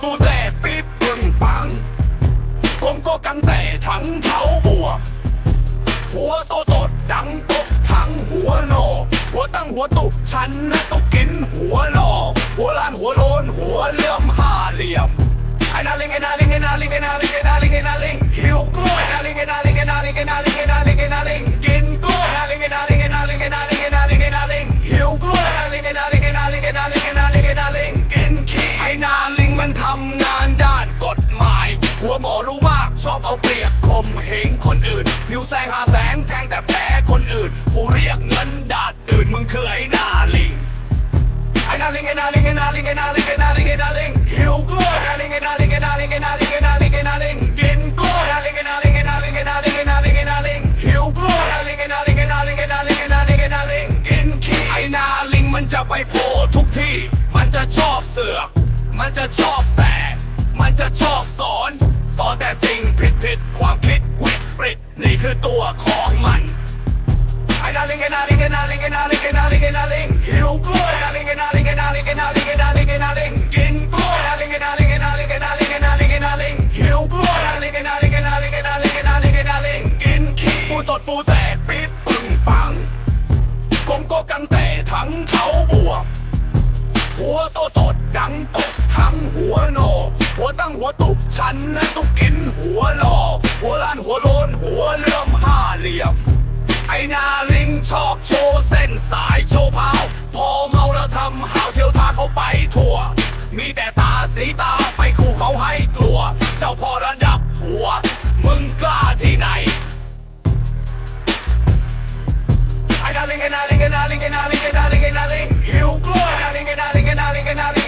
ฟูแต่ปิดปึงปัง ผมก็กังแต่ทั้งเท้าบวก หัวโตตดดังตกทั้งหัวโนหัวตั้งหัวตุกฉันนะตุกกินหัวหลอกหัวล้านหัวโลนหัวเลื่อมห้าเหลี่ยม เอาเปรียบข่มเหงคนอื่น ผิวแสงหาแสงแทงแต่แพ้คนอื่น ผู้เรียกเงินดาดอื่นมึงคือไอ้นาลิงไอ้นาลิงไอ้นาลิงไอ้นาลิงไอ้นาลิงไอ้นาลิงไอ้นาลิงหิวกล้วยไอ้นาลิงไอ้นาลิงไอ้นาลิงไอ้นาลิงไอ้นาลิงไอ้นาลิงกินกล้วยไอ้นาลิงไอ้นาลิงไอ้นาลิงไอ้นาลิงไอ้นาลิงไอ้นาลิงหิวกล้วยไอ้นาลิงไอ้นาลิงไอ้นาลิงไอ้นาลิงไอ้นาลิงไอ้นาลิงกินขี้ไอ้นาลิงมันจะไปโผล่ทุกที่ มันจะชอบเสือก ฟูตดฟูแตกปิดปึงปังกงก็กังแต่ทั้งเขาบวก หัวโตตดดังตกทั้งหัวโนหัวตั้งหัวตุกฉันนะตุกกินหัวหลอกหัวล้านหัวโลนหัวเลื่อมห้าเหลี่ยม ไอ้นา ชอบโชว์เส้นสายโชว์เผาพอเมาแล้วทำหาวเที่ยวทาเขาไปทั่ว มีแต่ตาสีตาไปคู่เขาให้กลัว เจ้าพ่อระดับหัว มึงกล้าที่ไหนไอ้นาลิงไอ้นาลิงไอ้นาลิงไอ้นาลิงไอ้นาลิงไอ้นาลิงหิวกล้วยไอ้นาลิงไอ้นาลิงไอ้นาลิงไอ้นาลิงไอ้นาลิงไอ้นาลิง